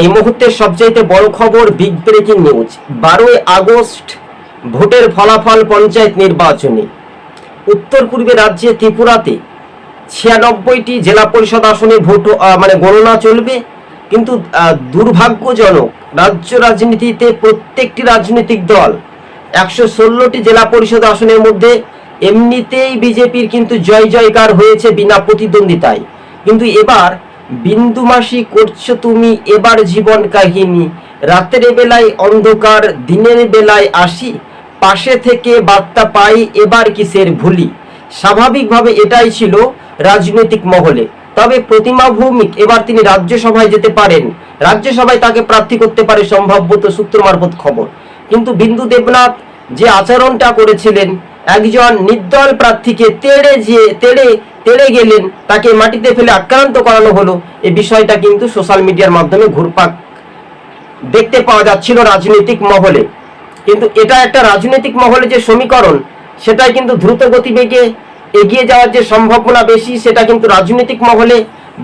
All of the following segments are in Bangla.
এই মুহূর্তের সবচাইতে বড় খবর বিগ ব্রেকিং নিউজ। বারোই আগস্ট ভোটের ফলাফল পঞ্চায়েত নির্বাচনে। উত্তর পূর্বে রাজ্যে ত্রিপুরাতে ছিয়ানব্বইটি জেলা পরিষদ আসনে ভোট মানে গণনা চলবে। কিন্তু দুর্ভাগ্যজনক রাজ্য রাজনীতিতে প্রত্যেকটি রাজনৈতিক দল একশো ষোলোটি জেলা পরিষদ আসনের মধ্যে এমনিতেই বিজেপির কিন্তু জয় জয়কার হয়েছে বিনা প্রতিদ্বন্দ্বিতায়। কিন্তু এবার বিন্দুমাসি করছ তুমি এবার জীবন কাহিনী। রাতের বেলায় অন্ধকার, দিনের বেলায় আসি। পাশে থেকে বার্তা পাই এবার কিসের ভুলি। স্বাভাবিকভাবে এটাই ছিল রাজনৈতিক মহলে। তবে প্রতিমা ভৌমিক এবার তিনি রাজ্যসভায় যেতে পারেন। রাজ্যসভায় তাকে প্রার্থী করতে পারে সম্ভাব্যত সূত্র মারফত খবর। কিন্তু বিন্দু দেবনাথ যে আচরণটা করেছিলেন, একজন নির্দল প্রার্থীকে তেড়ে যে তেড়ে তেড়ে গেলেন, তাকে মাটিতে ফেলে আক্রান্ত করানো হলো। এই বিষয়টা কিন্তু সোশ্যাল মিডিয়ার মাধ্যমে ঘুরপাক দেখতে পাওয়া যাচ্ছিল রাজনৈতিক মহলে। কিন্তু এটা একটা রাজনৈতিক মহলে যে সমীকরণ, সেটাই কিন্তু দ্রুত গতিবেগে এগিয়ে যাওয়ার যে সম্ভাবনা বেশি, সেটা কিন্তু রাজনৈতিক মহলে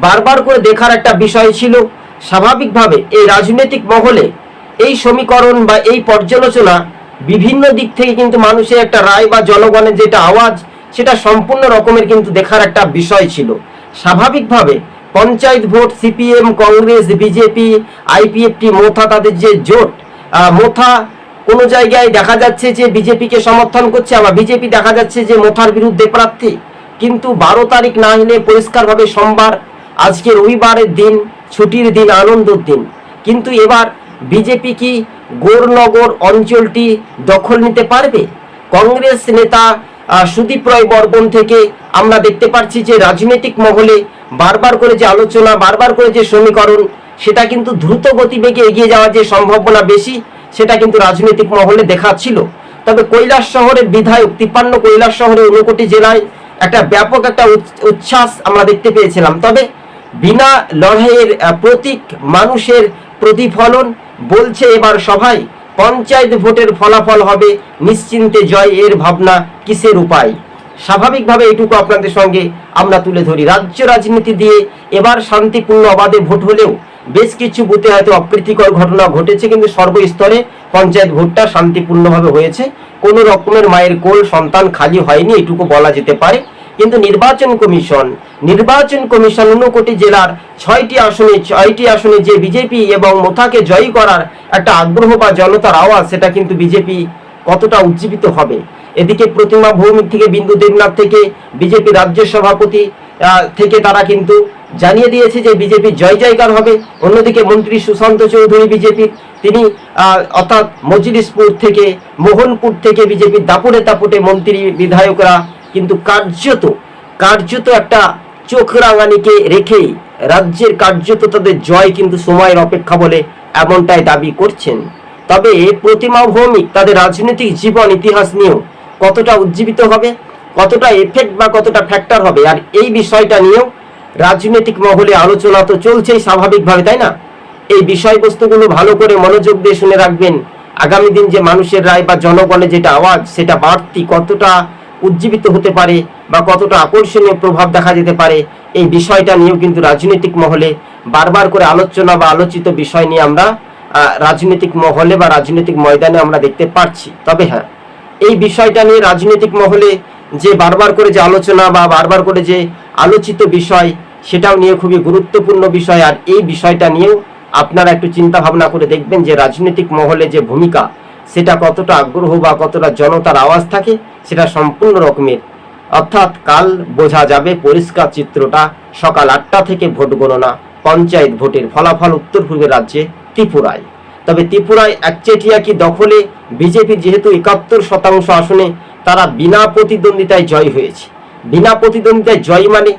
বারবার করে দেখার একটা বিষয় ছিল। স্বাভাবিকভাবে এই রাজনৈতিক মহলে এই সমীকরণ বা এই পর্যালোচনা বিভিন্ন দিক থেকে কিন্তু মানুষের একটা রায় বা জনগণের যেটা আওয়াজ সেটা সম্পূর্ণ রকমের কিন্তু দেখার একটা বিষয় ছিল। স্বাভাবিকভাবে panchayat vote, CPM, Congress, BJP, IPFT, Motha তাদের যে জোট মোথা কোনো জায়গায় দেখা যাচ্ছে যে বিজেপিকে সমর্থন করছে, আবার বিজেপি দেখা যাচ্ছে যে মোথার বিরুদ্ধে প্রার্থী। কিন্তু বারো তারিখ না হলে পরিষ্কারভাবে সোমবার আজকে রবিবারের দিন, ছুটির দিন, আনন্দের দিন। কিন্তু এবার বিজেপি কি গোরনগর অঞ্চলটি দখল নিতে পারবে? কংগ্রেস নেতা আহ, সুদীপ রায় বর্মন থেকে আমরা দেখতে পাচ্ছি যে রাজনৈতিক মহলে বারবার করে যে আলোচনা বারবার করে যে সমীকরণ সেটা কিন্তু দ্রুত গতিবেগে এগিয়ে যাওয়ার যে সম্ভাবনা বেশি সেটা কিন্তু রাজনৈতিক মহলে দেখাচ্ছিল। তবে কৈলাস শহরের বিধায়ক তিপ্পান্ন কৈলাস শহরের ঊনকোটি জেলায় একটা ব্যাপক একটা উচ্ছ্বাস আমরা দেখতে পেয়েছিলাম। তবে বিনা লড়াইয়ের প্রতীক মানুষের প্রতিফলন বলছে এবার সভায় পঞ্চায়েত ভোটের ফলাফল হবে নিশ্চিন্তে জয় এর ভাবনা কিসের উপায়? স্বাভাবিকভাবে এইটুকু আপনাদের সঙ্গে আমরা তুলে ধরি। রাজ্য রাজনীতি দিয়ে এবার শান্তিপূর্ণ অবাধে ভোট হলেও বেশ কিছু বুথে হয়তো অপ্রীতিকর ঘটনা ঘটেছে, কিন্তু সর্বস্তরে পঞ্চায়েত ভোটটা শান্তিপূর্ণভাবে হয়েছে। কোনো রকমের মায়ের কোল সন্তান খালি হয়নি এটুকু বলা যেতে পারে। কিন্তু নির্বাচন কমিশন নির্বাচন কমিশন ঊনকোটি জেলার ছয়টি আসনে ছয়টি আসনে যে বিজেপি এবং মোথাকে জয়ী করার একটা আগ্রহ বা জনতার আওয়াজ, সেটা কিন্তু বিজেপি কতটা উজ্জীবিত হবে? এদিকে প্রতিমা ভৌমিক থেকে বিন্দু দেবনাথ থেকে বিজেপি রাজ্য সভাপতি থেকে তারা কিন্তু জানিয়ে দিয়েছে যে বিজেপি জয় জয়কার হবে। অন্যদিকে মন্ত্রী সুশান্ত চৌধুরী বিজেপির, তিনি অর্থাৎ মজলিসপুর থেকে, মোহনপুর থেকে বিজেপির দাপুটে দাপুটে মন্ত্রী বিধায়করা কিন্তু কার্যত কার্যত একটা চোখ রাঙানিকে রেখেই রাজ্যের কার্যত তাদের জয় কিন্তু সময়ের অপেক্ষা বলে এমনটাই দাবি করছেন। তবে প্রতিমা ভৌমিক তাদের রাজনৈতিক জীবন, ইতিহাস নিয়েও কতটা উজ্জীবিত হবে, কতটা এফেক্ট বা কতটা ফ্যাক্টর হবে, আর এই বিষয়টা নিয়েও রাজনৈতিক মহলে আলোচনা তো চলছেই স্বাভাবিকভাবে, তাই না? এই বিষয়বস্তুগুলো ভালো করে মনোযোগ দিয়ে শুনে রাখবেন। আগামী দিন যে মানুষের রায় বা জনগণের যেটা আওয়াজ, সেটা বাড়তি কতটা উজ্জীবিত হতে পারে বা কতটা আকর্ষণীয় প্রভাব দেখা যেতে পারে, এই বিষয়টা নিয়েও কিন্তু রাজনৈতিক মহলে বারবার করে আলোচনা বা আলোচিত বিষয় নিয়ে আমরা রাজনৈতিক মহলে বা রাজনৈতিক ময়দানে আমরা দেখতে পাচ্ছি তবে হ্যাঁ এই বিষয়টা নিয়ে রাজনৈতিক মহলে যে বারবার করে যে আলোচনা বা বারবার করে যে আলোচিত বিষয়, সেটাও নিয়ে খুবই গুরুত্বপূর্ণ বিষয়। আর এই বিষয়টা নিয়েও আপনারা একটু চিন্তা ভাবনা করে দেখবেন যে রাজনৈতিক মহলে যে ভূমিকা সেটা কতটা আগ্রহ বা কতটা জনতার আওয়াজ থাকে, সেটা সম্পূর্ণ রকমের। অর্থাৎ কাল বোঝা যাবে পরিষ্কার চিত্রটা, সকাল আটটা থেকে ভোট গণনা, পঞ্চায়েত ভোটের ফলাফল উত্তর পূর্বের রাজ্যে ত্রিপুরায়। তবে ত্রিপুরায় একচেটিয়া কি দখলে? বিজেপি যেহেতু একাত্তর শতাংশ আসনে, তারা বিনা প্রতিদ্বন্দ্বিতায় জয় হয়েছে। বিনা প্রতিদ্বন্দ্বিতায় জয় মানে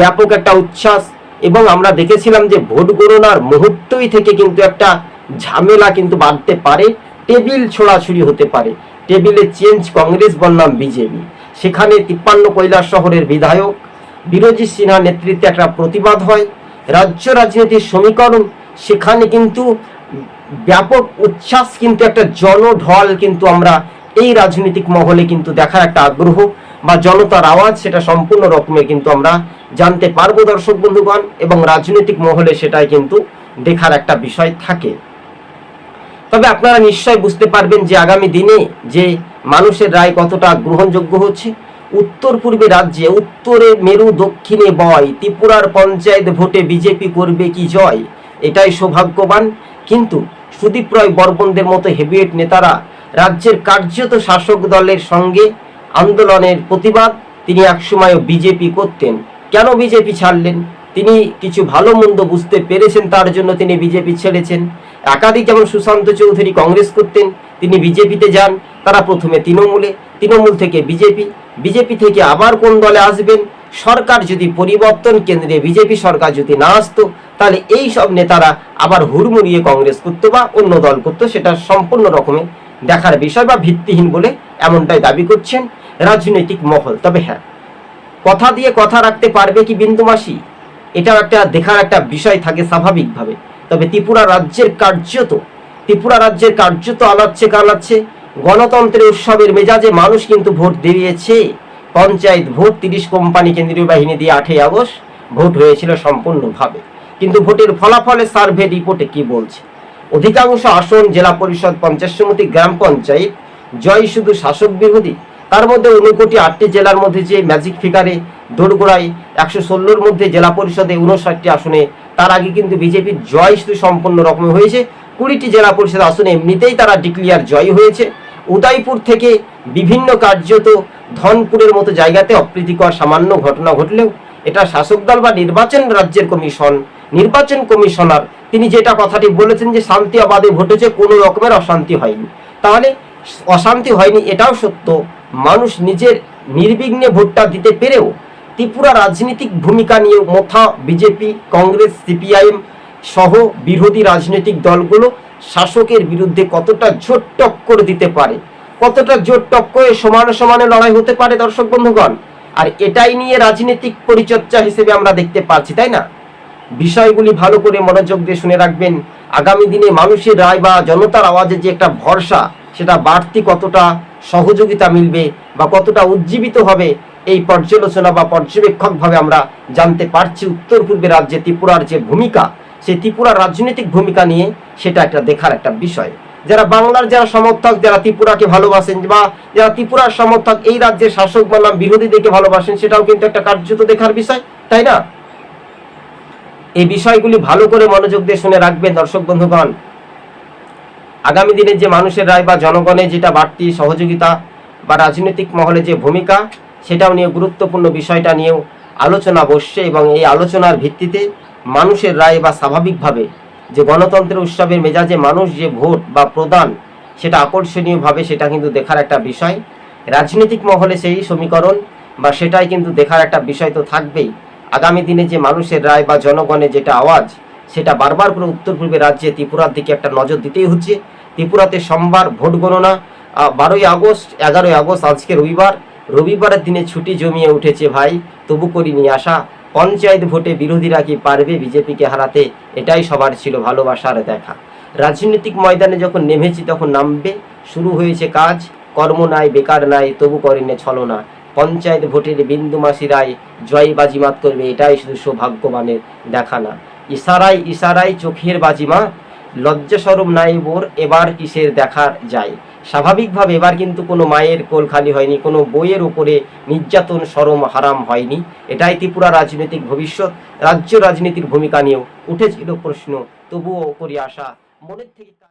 ব্যাপক একটা উচ্ছ্বাস এবং আমরা দেখেছিলাম যে ভোট গণনার মুহূর্তই থেকে কিন্তু একটা ঝামেলা কিন্তু বাড়তে পারে। টেবিল ছোড়াছুড়ি হতে পারে। টেবিলে চেঞ্জ কংগ্রেস বনাম বিজেপি। সেখানে তিপ্পান্ন কৈলাস শহরের বিধায়ক বিরোধী সিনহা নেতৃত্বে একটা প্রতিবাদ হয়। রাজ্য রাজনীতির সমীকরণ। সেখানে কিন্তু ব্যাপক উচ্ছ্বাস কিন্তু একটা জনঢল কিন্তু আমরা এই রাজনৈতিক মহলে কিন্তু দেখার একটা আগ্রহ বা জনতার আওয়াজ সেটা সম্পূর্ণ রকমের কিন্তু আমরা জানতে পারব দর্শক বন্ধুগণ এবং রাজনৈতিক মহলে সেটাই কিন্তু দেখার একটা বিষয় থাকে। তবে আপনারা নিশ্চয় বুঝতে পারবেন যে আগামী দিনে যে মানুষের রায় কতটা গ্রহণযোগ্য হচ্ছে। উত্তর পূর্বে রাজ্যে, উত্তরে মেরু, দক্ষিণে বয়, ত্রিপুরার পঞ্চায়েত ভোটে বিজেপি করবে কি জয়, এটাই সৌভাগ্যবান। কিন্তু সুদীপ রয় বর্মনদের মতো হেভিয়েট নেতারা রাজ্যের কার্যত শাসক দলের সঙ্গে আন্দোলনের প্রতিবাদ তিনি একসময় বিজেপি করতেন। কেন বিজেপি ছাড়লেন? তিনি কিছু ভালো মন্দ বুঝতে পেরেছেন, তার জন্য তিনি বিজেপি ছেড়েছেন। একাধিক যেমন সুশান্ত চৌধুরী কংগ্রেস করতেন, তিনি বিজেপিতে যান, তারা প্রথমে তৃণমূলে, তৃণমূল থেকে বিজেপি বিজেপি থেকে আবার কোন দলে আসবেন? সরকার যদি পরিবর্তন কেন্দ্রে বিজেপি সরকার যদি না আসতো, তাহলে এই সব নেতারা আবার হুড়মুড়িয়ে কংগ্রেস করতো বা অন্য দল করতো, সেটা সম্পূর্ণ রকমের দেখার বিষয় বা ভিত্তিহীন বলে এমনটাই দাবি করছেন রাজনৈতিক মহল। তবে হ্যাঁ কথা দিয়ে কথা রাখতে পারবে কি বিন্দুমাসি এটাও একটা দেখার একটা বিষয় থাকে স্বাভাবিকভাবে। ত্রিপুরা রাজ্যের কার্যত, ত্রিপুরা রাজ্যের কার্যত আলাচ্ছে কালাচ্ছে। গণতন্ত্রের উৎসবের মেজাজে মানুষ কিন্তু ভোট দিয়েছে। পঞ্চায়েত ভোট তিরিশ কোম্পানি কেন্দ্রীয় বাহিনী দিয়ে আটই আগস্ট ভোট হয়েছিল সম্পূর্ণভাবে। কিন্তু ভোটের ফলাফলে সার্ভে রিপোর্টে কি বলছে? অধিকাংশ আসন জেলা পরিষদ পঞ্চায়েত সমিতি, গ্রাম পঞ্চায়েত, জয় শুধু শাসক বিরোধী। তার মধ্যে ঊনকোটি আটটি জেলার মধ্যে যে ম্যাজিক ফিগারে দোরগোড়ায় একশো ষোলোর মধ্যে জেলা পরিষদে উনষাটটি আসনে তার আগে কিন্তু বিজেপির জয় শুধু সম্পূর্ণ রকমের হয়েছে। কুড়িটি জেলা পরিষদ আসনে এমনিতেই তারা ডিক্লিয়ার জয় হয়েছে। উদয়পুর থেকে বিভিন্ন কার্যত ধনপুরের মতো জায়গাতে অপ্রীতিকর সামান্য ঘটনা ঘটলেও এটা শাসক দল বা নির্বাচন রাজ্যের কমিশন, নির্বাচন কমিশনার, তিনি যেটা কথাটি বলেছেন যে শান্তি অবাধে ঘটেছে, কোনো রকমের অশান্তি হয়নি। তাহলে অশান্তি হয়নি, এটাও সত্য। মানুষ নিজের নির্বিঘ্নে ভোটটা দিতে পেরেও ত্রিপুরা রাজনৈতিক ভূমিকা নিয়ে মোথা বিজেপি, কংগ্রেস, সিপিআইএম সহ বিরোধী রাজনৈতিক দলগুলো শাসকের বিরুদ্ধে কতটা জোট টক্কর দিতে পারে? কতটা জোট টক্করে সমানে সমানে লড়াই হতে পারে দর্শক বন্ধুগণ? আর এটাই নিয়ে রাজনৈতিক পরিচর্যা হিসেবে আমরা দেখতে পাচ্ছি, তাই না? বিষয়গুলি ভালো করে মনোযোগ দিয়ে শুনে রাখবেন। আগামী দিনে মানুষের রায় বা জনতার আওয়াজে যে একটা ভরসা, সেটা বাড়তি কতটা সহযোগিতা মিলবে বা কতটা উজ্জীবিত হবে এই পর্যালোচনা বা পর্যবেক্ষকভাবে আমরা জানতে পারছি উত্তর পূর্বে রাজ্যে ত্রিপুরার যে ভূমিকা, সেই ত্রিপুরার রাজনৈতিক ভূমিকা নিয়ে সেটা একটা দেখার একটা বিষয়। যারা বাংলার যারা সমর্থক, যারা ত্রিপুরাকে ভালোবাসেন বা যারা ত্রিপুরার সমর্থক, এই রাজ্যের শাসক বললাম বিরোধীদেরকে ভালোবাসেন, সেটাও কিন্তু একটা কার্যত দেখার বিষয়, তাই না? এই বিষয়গুলি ভালো করে মনোযোগ দিয়ে শুনে রাখবেন দর্শক বন্ধুগণ। আগামী দিনে যে মানুষের রায় বা জনগণের যেটা বাড়তি সহযোগিতা বা রাজনৈতিক মহলে যে ভূমিকা সেটাও নিয়ে গুরুত্বপূর্ণ বিষয়টা নিয়েও আলোচনা বসছে এবং এই আলোচনার ভিত্তিতে মানুষের রায় বা স্বাভাবিকভাবে যে গণতন্ত্রের উৎসবের মেজাজে মানুষ যে ভোট বা প্রদান সেটা আকর্ষণীয়ভাবে সেটা কিন্তু দেখার একটা বিষয়। রাজনৈতিক মহলে সেই সমীকরণ বা সেটাই কিন্তু দেখার একটা বিষয় তো থাকবেই। আগামী দিনে যে মানুষের রায় বা জনগণের যেটা আওয়াজ, সেটা বারবার করে উত্তর পূর্বে রাজ্যে ত্রিপুরার দিকে একটা নজর দিতেই হচ্ছে। ত্রিপুরাতে সোমবার ভোট গণনা বারোই আগস্ট, এগারোই আগস্ট, আজকে রবিবার রবিবারের দিনে ছুটি জমিয়ে উঠেছে ভাই, তবু করি নিয়ে আসা পঞ্চায়েত ভোটে বিরোধীরা কি পারবে বিজেপিকে হারাতে? এটাই সবার ছিল ভালোবাসার দেখা। রাজনৈতিক ময়দানে যখন নেমেছি তখন নামবে। শুরু হয়েছে কাজ, কর্ম নাই, বেকার নাই, তবু করেনে ছলনা। পঞ্চায়েত ভোটের বিন্দু মাসি রায়, জয় বাজিমাত করবে, এটাই শুধু সৌভাগ্যবানের দেখা না। ইশারায় ইশারায় চোখের বাজিমা লজ্জা নাই বোর এবার কিসের দেখার যায়? স্বাভাবিকভাবে এবার কিন্তু কোনো মায়ের কোল খালি হয়নি, কোনো বইয়ের উপরে নির্যাতন, সরম, হারাম হয়নি। এটাই ত্রিপুরা রাজনৈতিক ভবিষ্যৎ, রাজ্য রাজনীতির ভূমিকা নিয়েও উঠেছিল প্রশ্ন, তবুও করি আশা। মনের থেকে